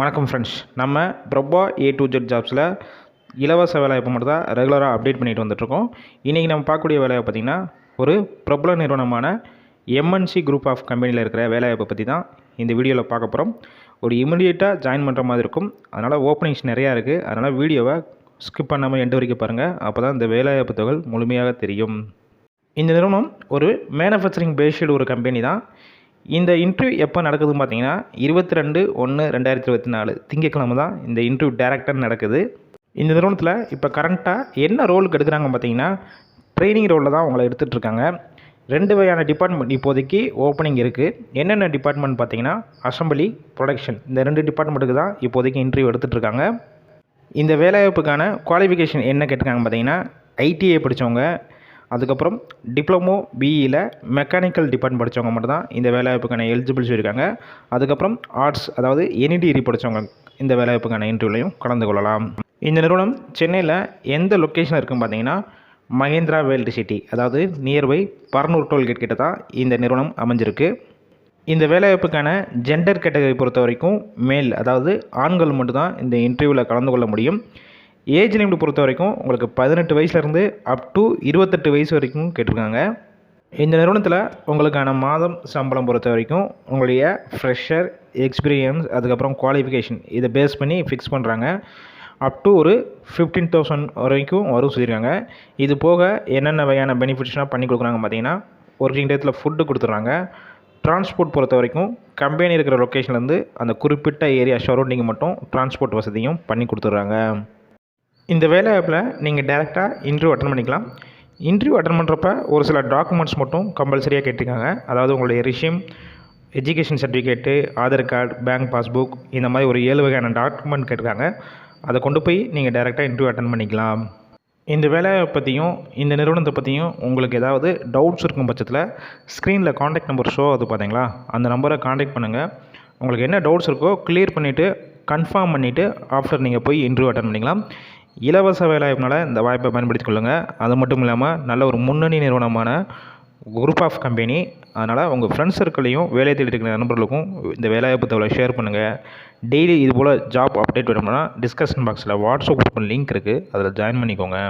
வணக்கம் ஃப்ரெண்ட்ஸ் நம்ம Prabha A to Z ஜாப்ஸில் இலவச வேலைவாய்ப்பு மட்டும் தான் ரெகுலராக அப்டேட் பண்ணிட்டு வந்துட்டுருக்கோம். இன்றைக்கி நம்ம பார்க்கக்கூடிய வேலையை பார்த்திங்கன்னா ஒரு பிரபல நிறுவனமான எம்என்சி குரூப் ஆஃப் கம்பெனியில் இருக்கிற வேலைவாய்ப்பை பற்றி தான் இந்த வீடியோவில் பார்க்க போகிறோம் ஒரு இமிடியேட்டாக ஜாயின் பண்ணுற மாதிரி இருக்கும். அதனால் ஓப்பனிங்ஸ் நிறையா இருக்குது அதனால் வீடியோவை ஸ்கிப் பண்ணாமல் எண்டு வரைக்கும் பாருங்கள் அப்போ தான் இந்த வேலைவாய்ப்பு தொகை முழுமையாக தெரியும். இந்த நிறுவனம் ஒரு மேனுஃபேக்சரிங் பேஸ்டு ஒரு கம்பெனி தான். இந்த இன்டர்வியூ எப்போ நடக்குதுன்னு பார்த்தீங்கன்னா இருபத்தி ரெண்டு ஒன்று ரெண்டாயிரத்தி இருபத்தி நாலு. திங்கக்கிழமை தான் இந்த இன்டர்வியூ டேரக்டாக நடக்குது. இந்த நிறுவனத்தில் இப்போ கரண்ட்டாக என்ன ரோலுக்கு எடுக்கிறாங்க பார்த்தீங்கன்னா ட்ரைனிங் ரோலில் தான் அவங்கள எடுத்துகிட்டு இருக்காங்க. ரெண்டு வகையான டிபார்ட்மெண்ட் இப்போதைக்கு ஓப்பனிங் இருக்குது என்னென்ன டிபார்ட்மெண்ட் பார்த்தீங்கன்னா அசம்பிளி ப்ரொடக்ஷன் இந்த ரெண்டு டிபார்ட்மெண்ட்டுக்கு தான் இப்போதைக்கு இன்டர்வியூ எடுத்துகிட்ருக்காங்க இந்த வேலைவாய்ப்புக்கான குவாலிஃபிகேஷன் என்ன கேட்டிருக்காங்க பார்த்தீங்கன்னா ஐடிஐ படித்தவங்க அதுக்கப்புறம் டிப்ளமோ பிஇயில் மெக்கானிக்கல் டிபார்ட்மெண்ட் படித்தவங்க மட்டும்தான் இந்த வேலைவாய்ப்புக்கான எலிஜிபிள் இருக்காங்க அதுக்கப்புறம் ஆர்ட்ஸ் அதாவது எனி டிகிரி படித்தவங்க இந்த வேலைவாய்ப்புக்கான இன்டர்வியூலையும் கலந்து கொள்ளலாம். இந்த நிறுவனம் சென்னையில் எந்த லொக்கேஷன் இருக்குன்னு பார்த்தீங்கன்னா மகேந்திரா வேல்டு சிட்டி அதாவது நியர்பை பரனூர் டோல்கேட் கிட்ட தான் இந்த நிறுவனம் அமைஞ்சிருக்கு. இந்த வேலைவாய்ப்புக்கான ஜெண்டர் கேட்டகரி பொறுத்த வரைக்கும் மேல் அதாவது ஆண்கள் மட்டும்தான் இந்த இன்டர்வியூவில் கலந்து கொள்ள முடியும். ஏஜ் லிமிட் பொறுத்த வரைக்கும் உங்களுக்கு பதினெட்டு வயசுலேருந்து அப் டு இருபத்தெட்டு வயசு வரைக்கும் கேட்டிருக்காங்க. இந்த நிறுவனத்தில் உங்களுக்கான மாதம் சம்பளம் பொறுத்த வரைக்கும் உங்களுடைய ஃப்ரெஷர் எக்ஸ்பீரியன்ஸ் அதுக்கப்புறம் குவாலிஃபிகேஷன் இதை பேஸ் பண்ணி ஃபிக்ஸ் பண்ணுறாங்க அப் டு ஒரு ஃபிஃப்டீன் தௌசண்ட் வரைக்கும் வரும் சொல்லியிருக்காங்க. இது போக என்னென்ன வகையான பெனிஃபிட்ஸ்லாம் பண்ணி கொடுக்குறாங்க பார்த்தீங்கன்னா ஒர்க்கிங் டேத்தில் ஃபுட்டு கொடுத்துட்றாங்க. டிரான்ஸ்போர்ட் பொறுத்த வரைக்கும் கம்பெனி இருக்கிற லொக்கேஷன்லேருந்து அந்த குறிப்பிட்ட ஏரியா சரௌண்டிங் மட்டும் டிரான்ஸ்போர்ட் வசதியும் பண்ணி கொடுத்துட்றாங்க. இந்த வேலைவாய்ப்பில் நீங்கள் டேரெக்டாக இன்டர்வியூ அட்டன் பண்ணிக்கலாம். இன்டர்வியூ அட்டன் பண்ணுறப்ப ஒரு சில டாக்குமெண்ட்ஸ் மட்டும் கம்பல்சரியாக கேட்டிருக்காங்க. அதாவது உங்களுடைய resume education certificate Aadhaar card bank passbook இந்த மாதிரி ஒரு ஏழு வகையான டாக்குமெண்ட் கேட்டிருக்காங்க. அதை கொண்டு போய் நீங்கள் டேரெக்டாக இன்டர்வியூ அட்டன் பண்ணிக்கலாம். இந்த வேலையை பற்றியும் இந்த நிறுவனத்தை பற்றியும் உங்களுக்கு ஏதாவது டவுட்ஸ் இருக்கும் பட்சத்தில் ஸ்க்ரீனில் காண்டாக்ட் நம்பர் ஷோ அது பார்த்தீங்களா அந்த நம்பரை காண்டாக்ட் பண்ணுங்கள் உங்களுக்கு என்ன டவுட்ஸ் இருக்கோ கிளியர் பண்ணிவிட்டு கன்ஃபார்ம் பண்ணிவிட்டு ஆஃப்டர் நீங்கள் போய் இன்டர்வியூ அட்டன் பண்ணிக்கலாம். இலவச வேலைவாய்ப்புனால இந்த வாய்ப்பை பயன்படுத்திக் கொள்ளுங்கள் அது மட்டும் இல்லாமல் நல்ல ஒரு முன்னணி நிறுவனமான குரூப் ஆஃப் கம்பெனி அதனால் உங்கள் ஃப்ரெண்ட்ஸ் சர்க்கிளையும் வேலை தேடி இருக்கிற நண்பர்களுக்கும் இந்த வேலைவாய்ப்பு தகவலை ஷேர் பண்ணுங்கள் டெய்லி இது போல் ஜாப் அப்டேட் வேணும்னா டிஸ்கஷன் பாக்ஸில் வாட்ஸ்அப் குரூப் லிங்க் இருக்குது அதில் ஜாயின் பண்ணிக்கோங்க.